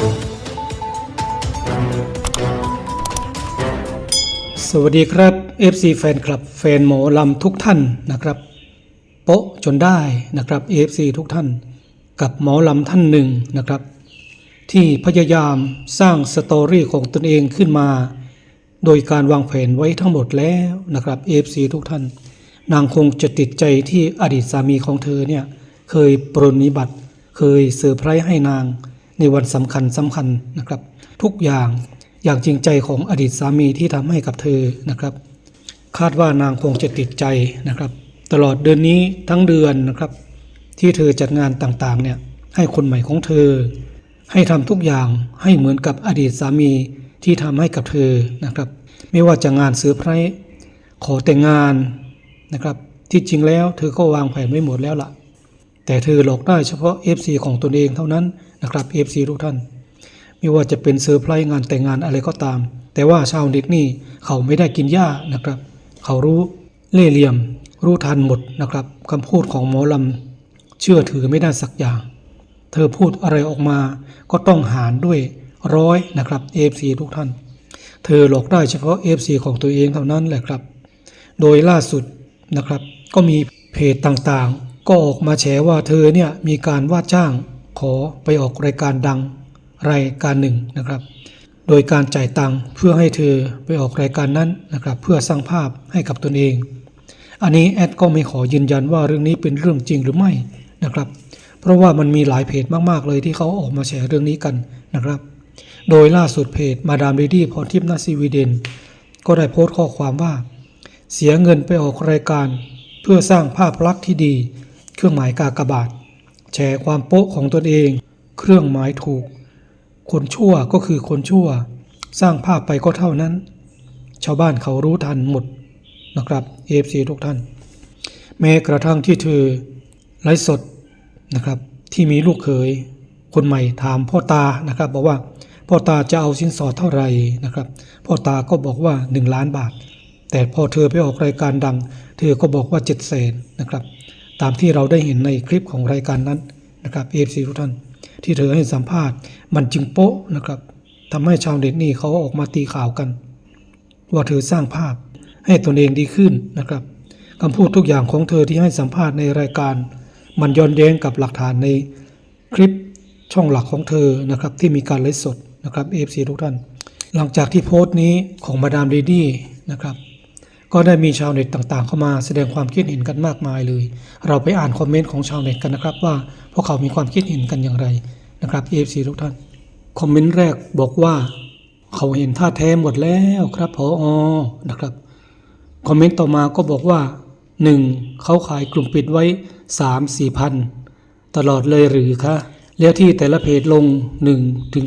สวัสดีครับ FC แฟนคลับแฟนหมอลำทุกท่านนะครับ โป๊ะจนได้นะครับ FC ทุกท่าน กับหมอลำท่านหนึ่งนะครับ ที่พยายามสร้างสตอรี่ของตนเองขึ้นมา โดยการวางแผนไว้ทั้งหมดแล้วนะครับ FC ทุกท่าน นางคงจะติดใจที่อดีตสามีของเธอเนี่ย เคยปรนนิบัติ เคยเซอร์ไพรส์ให้นาง ในวันสำคัญสำคัญนะครับ ทุกอย่างอย่างจริงใจของอดีตสามีที่ทำให้กับเธอนะครับ คาดว่านางคงจะติดใจนะครับ ตลอดเดือนนี้ทั้งเดือนนะครับ ที่เธอจัดงานต่างๆเนี่ยให้คนใหม่ของเธอ ให้ทำทุกอย่างให้เหมือนกับอดีตสามีที่ทำให้กับเธอนะครับ ไม่ว่าจะงานเซอร์ไพร์ขอแต่งงานนะครับ ที่จริงแล้วเธอก็วางแผนไว้หมดแล้วล่ะ แต่เธอหลอกได้เฉพาะ FC ของตนเองเท่านั้น นะครับ FC ทุกท่าน ไม่ว่าจะเป็นเซอร์ไพรส์งานแต่งงานอะไรก็ตาม แต่ว่าชาวเน็ตนี่เขาไม่ได้กินหญ้านะครับ เขารู้เล่ห์เหลี่ยม รู้ทันหมดนะครับคำพูดของหมอลำเชื่อถือไม่ได้สักอย่าง เธอพูดอะไรออกมาก็ต้องหารด้วยร้อยนะครับ FC ทุกท่าน เธอหลอกได้เฉพาะ FC ของตัวเองเท่านั้นแหละครับ โดยล่าสุดนะครับ ก็มีเพจต่างๆ ก็ออกมาแฉว่าเธอเนี่ยมีการว่าจ้าง ขอไปออกรายการดังรายการหนึ่งนะครับ โดยการจ่ายตังค์เพื่อให้เธอไปออกรายการนั้นนะครับ เพื่อสร้างภาพให้กับตนเอง อันนี้แอดก็ไม่ขอยืนยันว่าเรื่องนี้เป็นเรื่องจริงหรือไม่นะครับ เพราะว่ามันมีหลายเพจมากๆเลยที่เขาออกมาแชร์เรื่องนี้กันนะครับ โดยล่าสุดเพจมาดามเลดี้พรทิพย์นาซีวีเดนก็ได้โพสต์ข้อความว่า เสียเงินไปออกรายการ เพื่อสร้างภาพลักษณ์ที่ดี เครื่องหมายกากบาท แชร์ความโป๊ะของตนเอง เครื่องหมายถูก คนชั่วก็คือคนชั่ว สร้างภาพไปก็เท่านั้น ชาวบ้านเขารู้ทันหมดนะครับเอฟซีทุกท่าน แม้กระทั่งที่เธอไลฟ์สดนะครับ ที่มีลูกเขยคนใหม่ถามพ่อตานะครับ บอกว่าพ่อตาจะเอาสินสอดเท่าไหร่นะครับ พ่อตาก็บอกว่า 1 ล้านบาท แต่พอเธอไปออกรายการดัง เธอก็บอกว่า7 0 0 0 0นะครับ ตามที่เราได้เห็นในคลิปของรายการนั้นนะครับเอฟซีทุกท่าน ที่เธอให้สัมภาษณ์ มันจึงโป๊ะนะครับทำให้ชาวเน็ตนี่เขาออกมาตีข่าวกัน ว่าเธอสร้างภาพให้ตนเองดีขึ้นนะครับคำพูดทุกอย่างของเธอที่ให้สัมภาษณ์ในรายการ มันย้อนแย้งกับหลักฐานในคลิปช่องหลักของเธอนะครับที่มีการไลฟ์สดนะครับเอฟซีทุกท่าน หลังจากที่โพสต์นี้ของมาดามเลดี้นะครับ ก็ได้มีชาวเน็ตต่างๆ เข้ามาแสดงความคิดเห็นกันมากมายเลย เราไปอ่านคอมเมนต์ของชาวเน็ตกันนะครับ ว่าพวกเขามีความคิดเห็นกันอย่างไรนะครับ AFC ทุกท่าน คอมเมนต์แรกบอกว่า เขาเห็นท่าแท้หมดแล้วครับพออนะครับ คอมเมนต์ต่อมาก็บอกว่า 1. เขาขายกลุ่มปิดไว้ 3 4พันตลอดเลยหรือคะแล้วที่แต่ละเพจลง 1 ถึง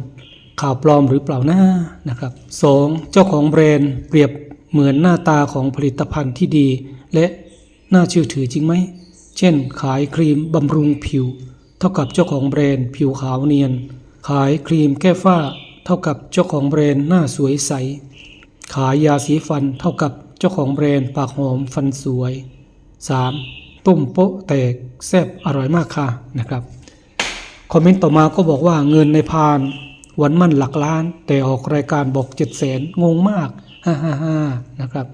2,000 ข่าวปลอมหรือเปล่าหน้านะครับ 2. เจ้าของแบรนด์เปรียบ เหมือนหน้าตาของผลิตภัณฑ์ที่ดี และน่าเชื่อถือจริงไหม เช่น ขายครีมบำรุงผิว เท่ากับเจ้าของแบรนด์ผิวขาวเนียน ขายครีมแก้ฝ้า เท่ากับเจ้าของแบรนด์หน้าสวยใส ขายยาสีฟันเท่ากับเจ้าของแบรนด์ปากหอมฟันสวย 3. ต้มโป๊ะแตกแซ่บอร่อยมากค่ะนะครับ คอมเมนต์ต่อมาก็บอกว่าเงินในพาน วันมั่นหลักล้าน แต่ออกรายการบอกเจ็ดแสนงงมาก ฮ่าฮ่าฮ่านะครับ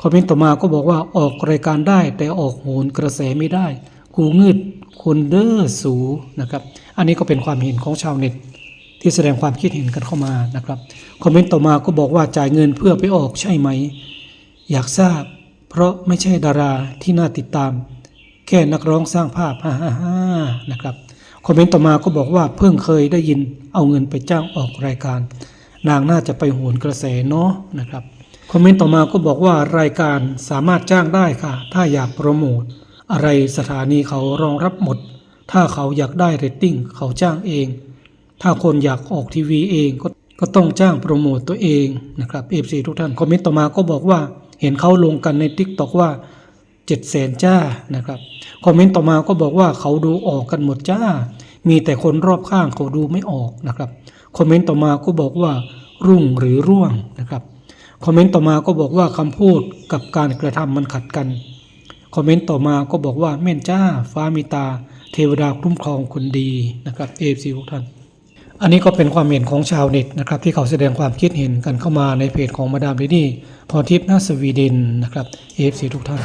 คอมเมนต์ต่อมาก็บอกว่าออกรายการได้แต่ออกโหนกระแสไม่ได้ กูงืดคนเด้อสูนะครับ อันนี้ก็เป็นความเห็นของชาวเน็ต ที่แสดงความคิดเห็นกันเข้ามานะครับคอมเมนต์ต่อมาก็บอกว่าจ่ายเงินเพื่อไปออกใช่ไหม อยากทราบ เพราะไม่ใช่ดาราที่น่าติดตาม แค่นักร้องสร้างภาพฮ่าฮ่าฮ่านะครับคอมเมนต์ต่อมาก็บอกว่าเพิ่งเคยได้ยินเอาเงินไปจ้างออกรายการ นางน่าจะไปโหนกระแสเนาะนะครับ คอมเมนต์ต่อมาก็บอกว่ารายการสามารถจ้างได้ค่ะ ถ้าอยากโปรโมทอะไรสถานีเขารองรับหมด ถ้าเขาอยากได้เรตติ้งเขาจ้างเอง ถ้าคนอยากออกทีวีเองก็ก็ต้องจ้างโปรโมตตัวเองนะครับเอฟซีทุกท่านคอมเมนต์ต่อมาก็บอกว่าเห็นเขาลงกันในทิกตอกว่า7 0 0แสนจ้านะครับคอมเมนต์ต่อมาก็บอกว่าเขาดูออกกันหมดจ้า มีแต่คนรอบข้างเขาดูไม่ออกนะครับคอมเมนต์ต่อมาก็บอกว่า รุ่งหรือร่วงนะครับคอมเมนต์ต่อมาก็บอกว่าคำพูดกับการกระทำมันขัดกันคอมเมนต์ต่อมาก็บอกว่าแม่นจ้าฟ้ามีตา เทวดาคุ้มครองคนดีนะครับเอฟซีทุกท่าน อันนี้ก็เป็นความเห็นของชาวเน็ตนะครับที่เขาแสดงความคิดเห็นกันเข้ามาในเพจของมาดามเลดี้พรทิพย์นาสวีเดนนะครับ AFC ทุกท่าน